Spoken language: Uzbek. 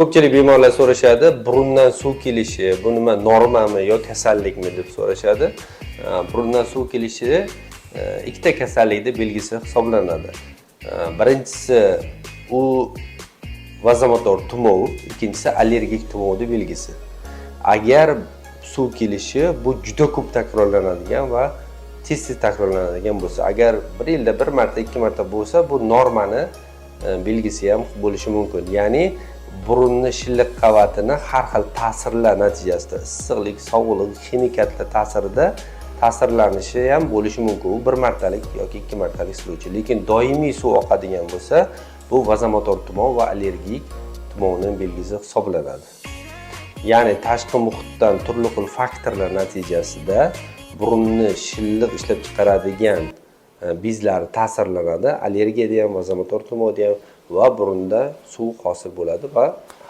ko'pchilik bemorlar so'rashadi burundan suv kelishi bu nima normami yo kasallikmi? deb so'rashadi. Burundan suv kelishi e, ikkita kasallikni belgisi hisoblanadi. E, birinchisi u vazomotor tumov ikkinchisi allergik tumovni belgisi. Agar suv kelishi bu juda ko'p takrorlanadigan va tez tez takrorlanadigan bo'lsa agar bir yilda bir marta ikki marta bo'lsa bu normani e, belgisi ham bo'lishi mumkin. Ya'ni burunni shilliq qavatini har xil ta'sirlar natijasida issiqlik sovuqlik ximikatlar ta'sirida ta'sirlanishi ham bo'lishi mumkin. U bir martalik yoki ikki martalik suzuvchi lekin doimiy suv oqadigan bo'lsa bu vazomotor tumov va allergik tumovni belgisi hisoblanadi. Ya'ni tashqi muhitdan turli xil faktorlar natijasida burunni shilliq ishlab chiqaradigan E, bezlari ta'sirlanadi. Allergiyada ham vazomotor tumovda ham va burunda suv hosil bo'ladi va